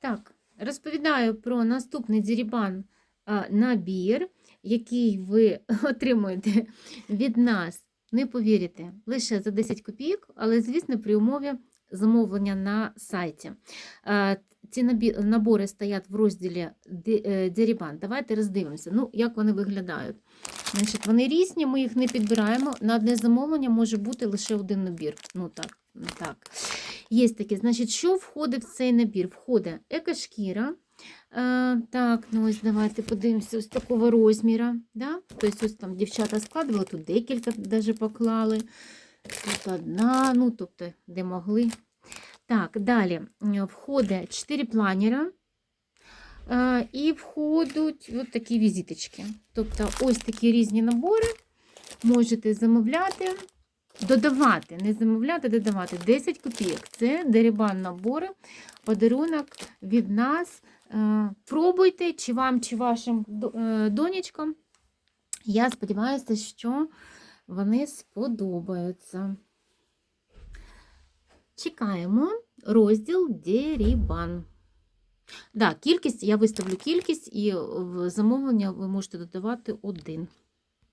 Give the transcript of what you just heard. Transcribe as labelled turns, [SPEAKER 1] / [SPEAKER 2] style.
[SPEAKER 1] Так, розповідаю про наступний дзірібан набір, який ви отримуєте від нас. Не повірите, лише за 10 копійок, але, звісно, при умові замовлення на сайті. Ці набори стоять в розділі Ді- е, Дірібан. Давайте роздивимося, ну, як вони виглядають. Значить, вони різні, ми їх не підбираємо. На одне замовлення може бути лише один набір. Ну так, так. Є таке. Значить, що входить в цей набір? Входить екошкіра. Е, так, ну ось давайте подивимося ось такого розміру. Да? Тобто ось там дівчата складували, тут декілька навіть поклали. Тут одна, ну тобто, де могли. Так, далі входить 4 планера. Е, і входять от такі візиточки. Тобто ось такі різні набори можете замовляти, додавати, не замовляти, додавати 10 копійок. Це дерибан набори, подарунок від нас. Е, Пробуйте, чи вам, чи вашим е, донечкам. Я сподіваюся, що вони сподобаються. Чекаємо розділ Дерібан. Да, кількість, я виставлю кількість, і в замовлення ви можете додавати один.